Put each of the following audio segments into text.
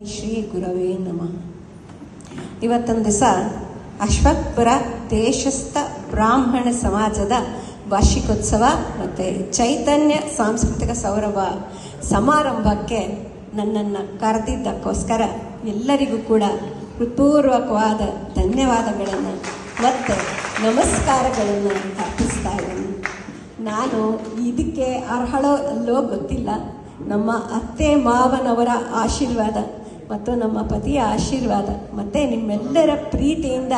ಶ್ರೀ ಗುರವೇ ನಮಃ. ಇವತ್ತೊಂದು ದಿವಸ ಅಶ್ವತ್ಪುರ ದೇಶಸ್ಥ ಬ್ರಾಹ್ಮಣ ಸಮಾಜದ ವಾರ್ಷಿಕೋತ್ಸವ ಮತ್ತು ಚೈತನ್ಯ ಸಾಂಸ್ಕೃತಿಕ ಸೌರಭ ಸಮಾರಂಭಕ್ಕೆ ನನ್ನನ್ನು ಕರೆದಿದ್ದಕ್ಕೋಸ್ಕರ ಎಲ್ಲರಿಗೂ ಕೂಡ ಹೃತ್ಪೂರ್ವಕವಾದ ಧನ್ಯವಾದಗಳನ್ನು ಮತ್ತು ನಮಸ್ಕಾರಗಳನ್ನು ಅರ್ಪಿಸ್ತಾ ಇದ್ದೀನಿ. ನಾನು ಇದಕ್ಕೆ ಅರ್ಹಳೋ ಅಲ್ಲೋ ಗೊತ್ತಿಲ್ಲ. ನಮ್ಮ ಅತ್ತೆ ಮಾವನವರ ಆಶೀರ್ವಾದ ಮತ್ತು ನಮ್ಮ ಪತಿಯ ಆಶೀರ್ವಾದ. ಮತ್ತು ನಿಮ್ಮೆಲ್ಲರ ಪ್ರೀತಿಯಿಂದ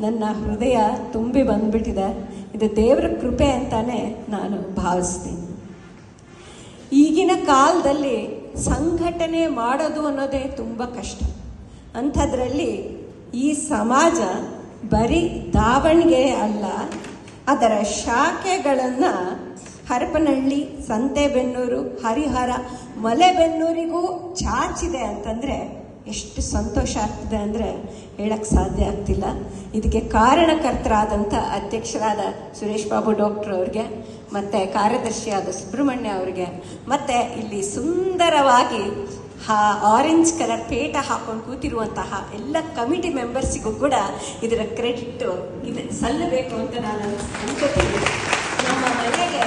ನನ್ನ ಹೃದಯ ತುಂಬಿ ಬಂದ್ಬಿಟ್ಟಿದೆ. ಇದು ದೇವರ ಕೃಪೆ ಅಂತಾನೆ ನಾನು ಭಾವಿಸ್ತೀನಿ. ಈಗಿನ ಕಾಲದಲ್ಲಿ ಸಂಘಟನೆ ಮಾಡೋದು ಅನ್ನೋದೇ ತುಂಬ ಕಷ್ಟ. ಅಂಥದ್ರಲ್ಲಿ ಈ ಸಮಾಜ ಬರೀ ದಾವಣಗೆರೆ ಅಲ್ಲ, ಅದರ ಶಾಖೆಗಳನ್ನು ಹರಪನಹಳ್ಳಿ, ಸಂತೆಬೆನ್ನೂರು, ಹರಿಹರ, ಮಲೆಬೆನ್ನೂರಿಗೂ ಚಾಚಿದೆ ಅಂತಂದರೆ ಎಷ್ಟು ಸಂತೋಷ ಆಗ್ತಿದೆ ಅಂದರೆ ಹೇಳಕ್ಕೆ ಸಾಧ್ಯ ಆಗ್ತಿಲ್ಲ. ಇದಕ್ಕೆ ಕಾರಣಕರ್ತರಾದಂಥ ಅಧ್ಯಕ್ಷರಾದ ಸುರೇಶ್ ಬಾಬು ಡಾಕ್ಟರ್ ಅವ್ರಿಗೆ, ಮತ್ತು ಕಾರ್ಯದರ್ಶಿಯಾದ ಸುಬ್ರಹ್ಮಣ್ಯ ಅವರಿಗೆ, ಮತ್ತು ಇಲ್ಲಿ ಸುಂದರವಾಗಿ ಹಾ ಆರೆಂಜ್ ಕಲರ್ ಪೇಟ ಹಾಕೊಂಡು ಕೂತಿರುವಂತಹ ಎಲ್ಲ ಕಮಿಟಿ ಮೆಂಬರ್ಸಿಗೂ ಕೂಡ ಇದರ ಕ್ರೆಡಿಟ್ ಇದು. ಸಲ್ಲಬೇಕು ಅಂತ ನಾನು ಅನ್ಕೋತೀನಿ ಮನೆಗೆ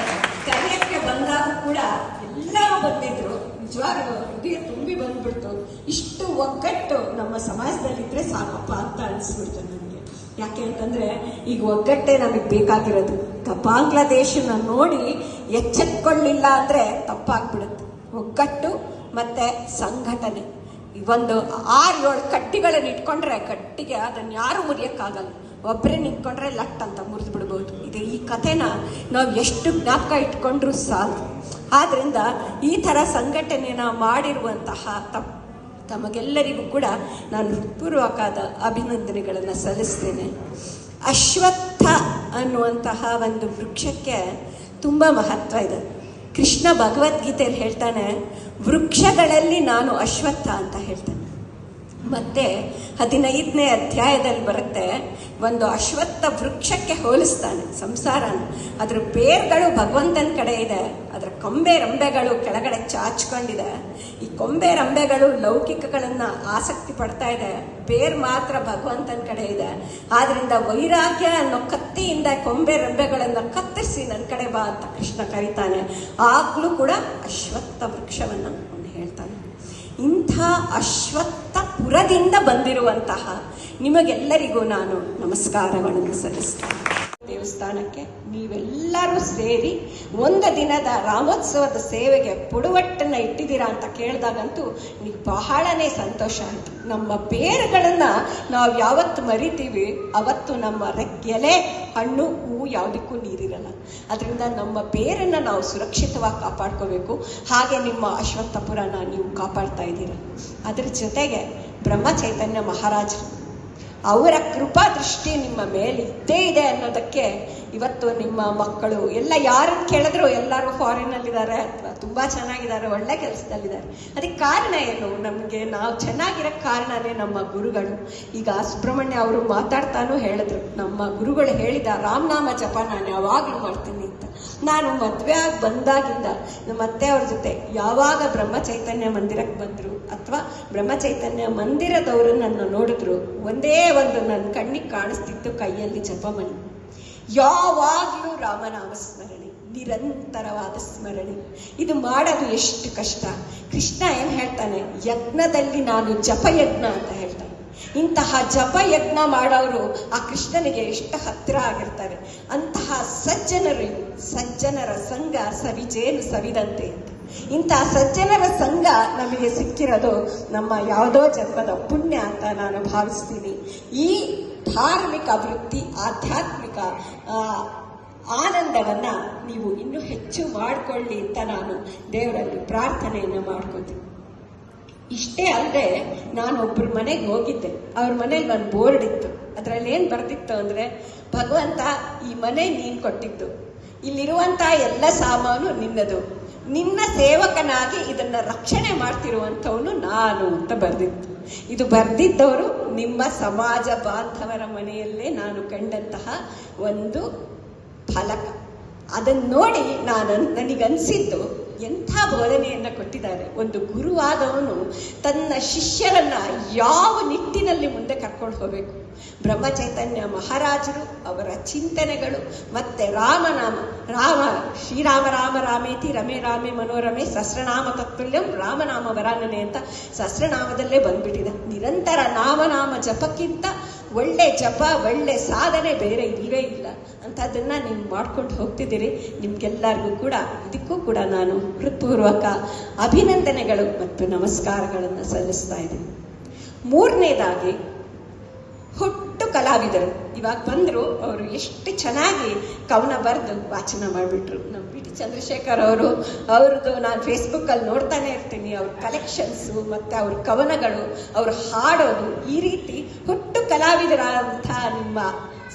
ಕರೆಯಕ್ಕೆ ಬಂದಾಗ ಕೂಡ ಎಲ್ಲರೂ ಬಂದಿದ್ರು. ನಿಜವಾಗ್ಲೂ ಹೃದಯ ತುಂಬಿ ಬಂದ್ಬಿಡ್ತು. ಇಷ್ಟು ಒಗ್ಗಟ್ಟು ನಮ್ಮ ಸಮಾಜದಲ್ಲಿದ್ರೆ ಸಾಕಪ್ಪ ಅಂತ ಅನಿಸ್ಬಿಡ್ತು ನನಗೆ. ಯಾಕೆ ಅಂತಂದ್ರೆ, ಈಗ ಒಗ್ಗಟ್ಟೆ ನಮಗೆ ಬೇಕಾಗಿರೋದು. ಬಾಂಗ್ಲಾದೇಶನ ನೋಡಿ ಎಚ್ಚೆತ್ಕೊಳ್ಳಿಲ್ಲ ಅಂದ್ರೆ ತಪ್ಪಾಗ್ಬಿಡುತ್ತೆ. ಒಗ್ಗಟ್ಟು ಮತ್ತೆ ಸಂಘಟನೆ. ಒಂದು ಆರು ಏಳು ಕಟ್ಟಿಗಳನ್ನ ಇಟ್ಕೊಂಡ್ರೆ ಕಟ್ಟಿಗೆ ಅದನ್ನ ಯಾರು ಮುರಿಯಕ್ಕಾಗಲ್ಲ. ಒಬ್ಬರೇ ನಿಂತ್ಕೊಂಡ್ರೆ ಲಟ್ ಅಂತ ಮುರಿದು ಬಿಡ್ಬೋದು ಇದು ಈ ಕಥೆನ ನಾವು ಎಷ್ಟು ಜ್ಞಾಪಕ ಇಟ್ಕೊಂಡ್ರು ಸಾಕು. ಆದ್ರಿಂದ ಈ ಥರ ಸಂಘಟನೆನ ಮಾಡಿರುವಂತಹ ತಪ್ಪು ತಮಗೆಲ್ಲರಿಗೂ ಕೂಡ ನಾನು ಹೃತ್ಪೂರ್ವಕವಾದ ಅಭಿನಂದನೆಗಳನ್ನು ಸಲ್ಲಿಸ್ತೇನೆ. ಅಶ್ವತ್ಥ ಅನ್ನುವಂತಹ ಒಂದು ವೃಕ್ಷಕ್ಕೆ ತುಂಬ ಮಹತ್ವ ಇದೆ. ಕೃಷ್ಣ ಭಗವದ್ಗೀತೆಯಲ್ಲಿ ಹೇಳ್ತಾನೆ, ವೃಕ್ಷಗಳಲ್ಲಿ ನಾನು ಅಶ್ವತ್ಥ ಅಂತ ಹೇಳ್ತಾನೆ. ಮತ್ತೆ ಹದಿನೈದನೇ ಅಧ್ಯಾಯದಲ್ಲಿ ಬರುತ್ತೆ, ಒಂದು ಅಶ್ವತ್ಥ ವೃಕ್ಷಕ್ಕೆ ಹೋಲಿಸ್ತಾನೆ, ಸಂಸಾರನ. ಅದ್ರ ಬೇರ್ಗಳು ಭಗವಂತನ ಕಡೆ ಇದೆ, ಅದರ ಕೊಂಬೆ ರಂಬೆಗಳು ಕೆಳಗಡೆ ಚಾಚ್ಕೊಂಡಿದೆ. ಈ ಕೊಂಬೆ ರಂಬೆಗಳು ಲೌಕಿಕಗಳನ್ನ ಆಸಕ್ತಿ ಪಡ್ತಾ ಇದೆ, ಬೇರ್ ಮಾತ್ರ ಭಗವಂತನ ಕಡೆ ಇದೆ. ಆದ್ರಿಂದ ವೈರಾಗ್ಯ ಅನ್ನೋ ಕತ್ತಿಯಿಂದ ಕೊಂಬೆ ರಂಬೆಗಳನ್ನ ಕತ್ತರಿಸಿ ನನ್ನ ಕಡೆ ಬಾ ಅಂತ ಕೃಷ್ಣ ಕರೀತಾನೆ. ಆಗ್ಲೂ ಕೂಡ ಅಶ್ವತ್ಥ ವೃಕ್ಷವನ್ನ ಹೇಳ್ತಾನೆ. ಇಂಥ ಅಶ್ವತ್ಥ ಪುರದಿಂದ ಬಂದಿರುವಂತಹ ನಿಮಗೆಲ್ಲರಿಗೂ ನಾನು ನಮಸ್ಕಾರಗಳನ್ನು ಸಲ್ಲಿಸ್ತೇನೆ. ದೇವಸ್ಥಾನಕ್ಕೆ ನೀವೆಲ್ಲರೂ ಸೇರಿ ಒಂದು ದಿನದ ರಾಮೋತ್ಸವದ ಸೇವೆಗೆ ಪುಡುವಟ್ಟನ್ನು ಇಟ್ಟಿದ್ದೀರಾ ಅಂತ ಕೇಳಿದಾಗಂತೂ ನೀವು ಬಹಳನೇ ಸಂತೋಷ ಆಯಿತು. ನಮ್ಮ ಬೇರುಗಳನ್ನು ನಾವು ಯಾವತ್ತು ಮರಿತೀವಿ, ಅವತ್ತು ನಮ್ಮ ರೆಕ್ಕೆಲೆ ಹಣ್ಣು ಹೂವು ಯಾವುದಕ್ಕೂ ನೀರಿರಲ್ಲ. ಅದರಿಂದ ನಮ್ಮ ಬೇರನ್ನು ನಾವು ಸುರಕ್ಷಿತವಾಗಿ ಕಾಪಾಡ್ಕೋಬೇಕು. ಹಾಗೆ ನಿಮ್ಮ ಅಶ್ವತ್ಥಪುರನ ನೀವು ಕಾಪಾಡ್ತಾ ಇದ್ದೀರ. ಅದ್ರ ಜೊತೆಗೆ ಬ್ರಹ್ಮ ಚೈತನ್ಯ ಮಹಾರಾಜರು ಅವರ ಕೃಪಾ ದೃಷ್ಟಿ ನಿಮ್ಮ ಮೇಲೆ ಇದ್ದೇ ಇದೆ ಅನ್ನೋದಕ್ಕೆ ಇವತ್ತು ನಿಮ್ಮ ಮಕ್ಕಳು ಎಲ್ಲ ಯಾರನ್ನು ಕೇಳಿದ್ರು ಎಲ್ಲರೂ ಫಾರಿನಲ್ಲಿದ್ದಾರೆ ಅಥವಾ ತುಂಬ ಚೆನ್ನಾಗಿದ್ದಾರೆ, ಒಳ್ಳೆ ಕೆಲಸದಲ್ಲಿದ್ದಾರೆ. ಅದಕ್ಕೆ ಕಾರಣ ಏನು? ನಮಗೆ ನಾವು ಚೆನ್ನಾಗಿರೋ ಕಾರಣನೇ ನಮ್ಮ ಗುರುಗಳು. ಈಗ ಸುಬ್ರಹ್ಮಣ್ಯ ಅವರು ಮಾತಾಡ್ತಾನೂ ಹೇಳಿದ್ರು, ನಮ್ಮ ಗುರುಗಳು ಹೇಳಿದ ರಾಮನಾಮ ಜಪ ನಾನು ಯಾವಾಗಲೂ ಮಾಡ್ತೀನಿ. ನಾನು ಮದುವೆ ಆಗಿ ಬಂದಾಗಿಂದ ನಮ್ಮ ಅತ್ತೆ ಅವ್ರ ಜೊತೆ ಯಾವಾಗ ಬ್ರಹ್ಮ ಚೈತನ್ಯ ಮಂದಿರಕ್ಕೆ ಬಂದರು ಅಥವಾ ಬ್ರಹ್ಮ ಚೈತನ್ಯ ಮಂದಿರದವರು ನನ್ನ ನೋಡಿದ್ರು, ಒಂದೇ ಒಂದು ನನ್ನ ಕಣ್ಣಿಗೆ ಕಾಣಿಸ್ತಿತ್ತು ಕೈಯಲ್ಲಿ ಜಪಮಣಿ. ಯಾವಾಗಲೂ ರಾಮನಾಮ ಸ್ಮರಣೆ, ನಿರಂತರವಾದ ಸ್ಮರಣೆ. ಇದು ಮಾಡೋದು ಎಷ್ಟು ಕಷ್ಟ. ಕೃಷ್ಣ ಏನು ಹೇಳ್ತಾನೆ ಯಜ್ಞದಲ್ಲಿ ನಾನು ಜಪಯಜ್ಞ ಅಂತ. ಹೇಳ್ತಾನೆ ಜಪ ಯಜ್ಞ ಮಾಡೋರು ಆ ಕೃಷ್ಣನಿಗೆ ಎಷ್ಟು ಹತ್ತಿರ ಆಗಿರ್ತಾರೆ. ಅಂತಹ ಸಜ್ಜನರು ಸಜ್ಜನರ ಸಂಘ ಸವಿಜೇನು ಸವಿದಂತೆ ಅಂತ. ಇಂತಹ ಸಜ್ಜನರ ಸಂಘ ನಮಗೆ ಸಿಕ್ಕಿರೋದು ನಮ್ಮ ಯಾವುದೋ ಜನ್ಮದ ಪುಣ್ಯ ಅಂತ ನಾನು ಭಾವಿಸ್ತೀನಿ. ಈ ಧಾರ್ಮಿಕ ವೃತ್ತಿ, ಆಧ್ಯಾತ್ಮಿಕ ಆನಂದವನ್ನ ನೀವು ಇನ್ನೂ ಹೆಚ್ಚು ಮಾಡಿಕೊಳ್ಳಿ ಅಂತ ನಾನು ದೇವರಲ್ಲಿ ಪ್ರಾರ್ಥನೆಯನ್ನು ಮಾಡ್ಕೋತೀನಿ. ಇಷ್ಟೇ ಅಲ್ಲದೆ ನಾನು ಒಬ್ಬರ ಮನೆಗೆ ಹೋಗಿದ್ದೆ. ಅವ್ರ ಮನೇಲಿ ಒಂದು ಬೋರ್ಡ್ ಇತ್ತು. ಅದರಲ್ಲಿ ಏನು ಬರ್ದಿತ್ತು ಅಂದರೆ, ಭಗವಂತ ಈ ಮನೆ ನೀನು ಕೊಟ್ಟಿದ್ದು. ಇಲ್ಲಿರುವಂಥ ಎಲ್ಲ ಸಾಮಾನು ನಿನ್ನದು. ನಿನ್ನ ಸೇವಕನಾಗಿ ಇದನ್ನು ರಕ್ಷಣೆ ಮಾಡ್ತಿರುವಂಥವನು ನಾನು ಅಂತ ಬರೆದಿತ್ತು. ಇದು ಬರೆದಿದ್ದವರು ನಿಮ್ಮ ಸಮಾಜ ಬಾಂಧವರ ಮನೆಯಲ್ಲೇ ನಾನು ಕಂಡಂತಹ ಒಂದು ಫಲಕ. ಅದನ್ನು ನೋಡಿ ನಾನು ನನಗನ್ಸಿದ್ದು ಎಂಥ ಬೋಧನೆಯನ್ನು ಕೊಟ್ಟಿದ್ದಾರೆ? ಒಂದು ಗುರುವಾದವನು ತನ್ನ ಶಿಷ್ಯರನ್ನ ಯಾವ ನಿಟ್ಟಿನಲ್ಲಿ ಮುಂದೆ ಕರ್ಕೊಂಡು ಹೋಗಬೇಕು? ಬ್ರಹ್ಮಚೈತನ್ಯ ಮಹಾರಾಜರು, ಅವರ ಚಿಂತನೆಗಳು, ಮತ್ತೆ ರಾಮನಾಮ, ರಾಮ, ಶ್ರೀರಾಮ, ರಾಮ, ರಾಮೇತಿ, ರಮೆ, ರಾಮೆ, ಮನೋರಮೆ, ಸಹಸ್ರನಾಮ ತತ್ಪುಲ್ಯಂ ರಾಮನಾಮ ವರಾನನೆ ಅಂತ ಸಹಸ್ರನಾಮದಲ್ಲೇ ಬಂದ್ಬಿಟ್ಟಿದೆ. ನಿರಂತರ ನಾಮನಾಮ ಜಪಕ್ಕಿಂತ ಒಳ್ಳೆ ಜಪ, ಒಳ್ಳೆ ಸಾಧನೆ ಬೇರೆ ಇಲ್ಲವೇ ಇಲ್ಲ. ಅಂಥದ್ದನ್ನ ನೀವು ಮಾಡ್ಕೊಂಡು ಹೋಗ್ತಿದ್ದೀರಿ. ನಿಮ್ಗೆಲ್ಲರಿಗೂ ಕೂಡ, ಇದಕ್ಕೂ ಕೂಡ ನಾನು ಹೃತ್ಪೂರ್ವಕ ಅಭಿನಂದನೆಗಳು ಮತ್ತು ನಮಸ್ಕಾರಗಳನ್ನು ಸಲ್ಲಿಸ್ತಾ ಇದ್ದೀನಿ. ಮೂರನೇದಾಗಿ, ಹುಟ್ಟು ಕಲಾವಿದರು. ಇವಾಗ ಬಂದರು, ಅವರು ಎಷ್ಟು ಚೆನ್ನಾಗಿ ಕವನ ಬರೆದು ವಾಚನ ಮಾಡಿಬಿಟ್ರು. ನಮ್ಮ ಪಿ ಟಿ ಚಂದ್ರಶೇಖರ್ ಅವರು, ಅವ್ರದ್ದು ನಾನು ಫೇಸ್ಬುಕ್ಕಲ್ಲಿ ನೋಡ್ತಾನೆ ಇರ್ತೀನಿ. ಅವ್ರ ಕಲೆಕ್ಷನ್ಸು ಮತ್ತು ಅವ್ರ ಕವನಗಳು, ಅವ್ರು ಹಾಡೋದು ಈ ರೀತಿ ಹುಟ್ಟು ಕಲಾವಿದರಂಥ ನಿಮ್ಮ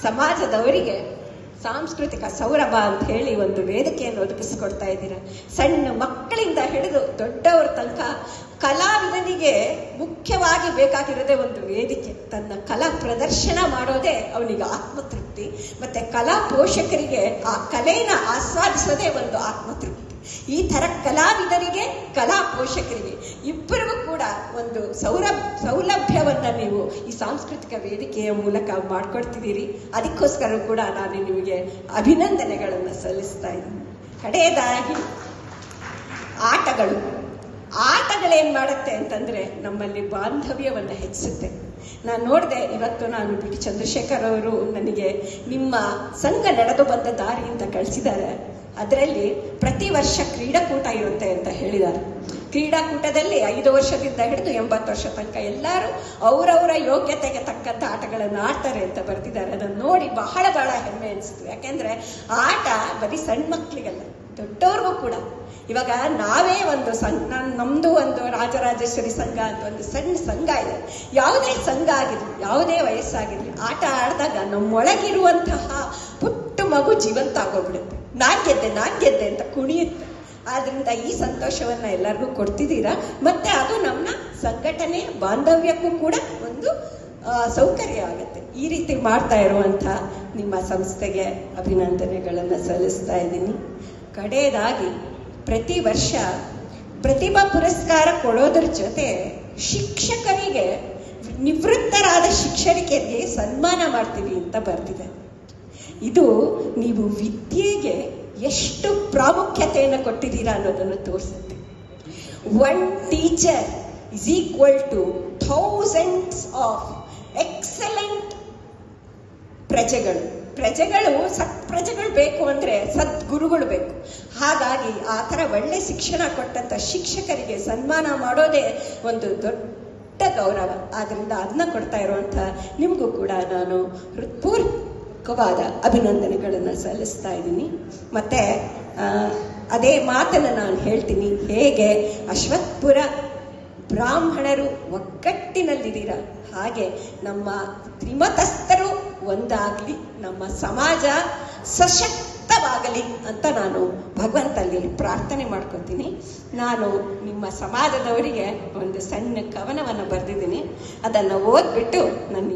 ಸಮಾಜದವರಿಗೆ ಸಾಂಸ್ಕೃತಿಕ ಸೌರಭ ಅಂತ ಹೇಳಿ ಒಂದು ವೇದಿಕೆಯನ್ನು ಒದಗಿಸಿಕೊಡ್ತಾ ಇದ್ದೀರ. ಸಣ್ಣ ಮಕ್ಕಳಿಂದ ಹಿಡಿದು ದೊಡ್ಡವರ ತನಕ ಕಲಾವಿದನಿಗೆ ಮುಖ್ಯವಾಗಿ ಬೇಕಾಗಿರೋದೇ ಒಂದು ವೇದಿಕೆ. ತನ್ನ ಕಲಾ ಪ್ರದರ್ಶನ ಮಾಡೋದೇ ಅವನಿಗೆ ಆತ್ಮತೃಪ್ತಿ. ಮತ್ತೆ ಕಲಾ ಪೋಷಕರಿಗೆ ಆ ಕಲೆಯನ್ನು ಆಸ್ವಾದಿಸೋದೇ ಒಂದು ಆತ್ಮತೃಪ್ತಿ. ಈ ಥರ ಕಲಾವಿದರಿಗೆ, ಕಲಾ ಪೋಷಕರಿಗೆ ಇಬ್ಬರಿಗೂ ಕೂಡ ಒಂದು ಸೌರ, ಸೌಲಭ್ಯವನ್ನು ನೀವು ಈ ಸಾಂಸ್ಕೃತಿಕ ವೇದಿಕೆಯ ಮೂಲಕ ಮಾಡ್ಕೊಡ್ತಿದ್ದೀರಿ. ಅದಕ್ಕೋಸ್ಕರ ಕೂಡ ನಾನು ನಿಮಗೆ ಅಭಿನಂದನೆಗಳನ್ನು ಸಲ್ಲಿಸ್ತಾ ಇದ್ದೀನಿ. ಕಡೆಯದಾಗಿ ಆಟಗಳು. ಆಟಗಳೇನು ಮಾಡುತ್ತೆ ಅಂತಂದರೆ ನಮ್ಮಲ್ಲಿ ಬಾಂಧವ್ಯವನ್ನು ಹೆಚ್ಚಿಸುತ್ತೆ. ನಾನು ನೋಡಿದೆ ಇವತ್ತು ನಾನು ಬಿ ಟಿ ಚಂದ್ರಶೇಖರ್ ಅವರು ನನಗೆ ನಿಮ್ಮ ಸಂಘ ನಡೆದು ಬಂದ ದಾರಿಯಿಂದ ಕಳಿಸಿದ್ದಾರೆ. ಅದರಲ್ಲಿ ಪ್ರತಿ ವರ್ಷ ಕ್ರೀಡಾಕೂಟ ಇರುತ್ತೆ ಅಂತ ಹೇಳಿದ್ದಾರೆ. ಕ್ರೀಡಾಕೂಟದಲ್ಲಿ ಐದು ವರ್ಷದಿಂದ ಹಿಡಿದು ಎಂಬತ್ತು ವರ್ಷ ತನಕ ಎಲ್ಲರೂ ಅವರವರ ಯೋಗ್ಯತೆಗೆ ತಕ್ಕಂಥ ಆಟಗಳನ್ನು ಆಡ್ತಾರೆ ಅಂತ ಬರ್ತಿದ್ದಾರೆ ಅದನ್ನು ನೋಡಿ ಬಹಳ ಬಹಳ ಹೆಮ್ಮೆ ಅನಿಸ್ತು ಯಾಕೆಂದರೆ ಆಟ ಬರೀ ಸಣ್ಣ ಮಕ್ಕಳಿಗಲ್ಲ ದೊಡ್ಡವ್ರಿಗೂ ಕೂಡ. ಇವಾಗ ನಾವೇ ಒಂದು ಸಣ್ಣ ನಮ್ಮದು ಒಂದು ರಾಜರಾಜೇಶ್ವರಿ ಸಂಘ ಅಂತ ಒಂದು ಸಣ್ಣ ಸಂಘ ಇದೆ. ಯಾವುದೇ ಸಂಘ ಆಗಿರಲಿ, ಯಾವುದೇ ವಯಸ್ಸಾಗಿರಲಿ, ಆಟ ಆಡಿದಾಗ ನಮ್ಮೊಳಗಿರುವಂತಹ ಪುಟ್ಟ ಮಗು ಜೀವಂತ ಆಗೋಗ್ಬಿಡುತ್ತೆ. ನಾನ್ ಗೆದ್ದೆ ನಾನ್ ಗೆದ್ದೆ ಅಂತ ಕುಣಿಯುತ್ತೆ. ಆದ್ರಿಂದ ಈ ಸಂತೋಷವನ್ನ ಎಲ್ಲರಿಗೂ ಕೊಡ್ತಿದ್ದೀರಾ? ಮತ್ತೆ ಅದು ನಮ್ಮ ಸಂಘಟನೆ ಬಾಂಧವ್ಯಕ್ಕೂ ಕೂಡ ಒಂದು ಸೌಕರ್ಯ ಆಗುತ್ತೆ ಈ ರೀತಿ ಮಾಡ್ತಾ ಇರುವಂಥ ನಿಮ್ಮ ಸಂಸ್ಥೆಗೆ ಅಭಿನಂದನೆಗಳನ್ನು ಸಲ್ಲಿಸ್ತಾ ಇದ್ದೀನಿ. ಕಡೆಯದಾಗಿ, ಪ್ರತಿ ವರ್ಷ ಪ್ರತಿಭಾ ಪುರಸ್ಕಾರ ಕೊಡೋದ್ರ ಜೊತೆ ಶಿಕ್ಷಕರಿಗೆ ನಿವೃತ್ತರಾದ ಶಿಕ್ಷಕರಿಗೆ ಸನ್ಮಾನ ಮಾಡ್ತೀವಿ ಅಂತ ಬರ್ತಿದೆ ಇದು ನೀವು ವಿದ್ಯೆಗೆ ಎಷ್ಟು ಪ್ರಾಮುಖ್ಯತೆಯನ್ನು ಕೊಟ್ಟಿದ್ದೀರಾ ಅನ್ನೋದನ್ನು ತೋರಿಸುತ್ತೆ. One teacher is equal to thousands of excellent ಪ್ರಜೆಗಳು. ಪ್ರಜೆಗಳು ಸತ್ ಪ್ರಜೆಗಳು ಬೇಕು ಅಂದರೆ ಸದ್ಗುರುಗಳು ಬೇಕು. ಹಾಗಾಗಿ ಆ ಥರ ಒಳ್ಳೆ ಶಿಕ್ಷಣ ಕೊಟ್ಟಂಥ ಶಿಕ್ಷಕರಿಗೆ ಸನ್ಮಾನ ಮಾಡೋದೇ ಒಂದು ದೊಡ್ಡ ಗೌರವ. ಆದ್ದರಿಂದ ಅದನ್ನ ಕೊಡ್ತಾ ಇರುವಂಥ ನಿಮಗೂ ಕೂಡ ನಾನು ಹೃತ್ಪೂರ್ವಕವಾದ ಅಭಿನಂದನೆಗಳನ್ನು ಸಲ್ಲಿಸ್ತಾ ಇದ್ದೀನಿ. ಮತ್ತು ಅದೇ ಮಾತನ್ನು ನಾನು ಹೇಳ್ತೀನಿ. ಹೇಗೆ ಅಶ್ವತ್ಪುರ ಬ್ರಾಹ್ಮಣರು ಒಗ್ಗಟ್ಟಿನಲ್ಲಿದ್ದೀರ? ಹಾಗೆ ನಮ್ಮ ತ್ರಿಮತಸ್ಥರು ಒಂದಾಗಲಿ, ನಮ್ಮ ಸಮಾಜ ಸಶಕ್ತವಾಗಲಿ ಅಂತ ನಾನು ಭಗವಂತಲ್ಲಿ ಪ್ರಾರ್ಥನೆ ಮಾಡ್ಕೊತೀನಿ. ನಾನು ನಿಮ್ಮ ಸಮಾಜದವರಿಗೆ ಒಂದು ಸಣ್ಣ ಕವನವನ್ನು ಬರೆದಿದ್ದೀನಿ. ಅದನ್ನು ಓದ್ಬಿಟ್ಟು ನನ್ನ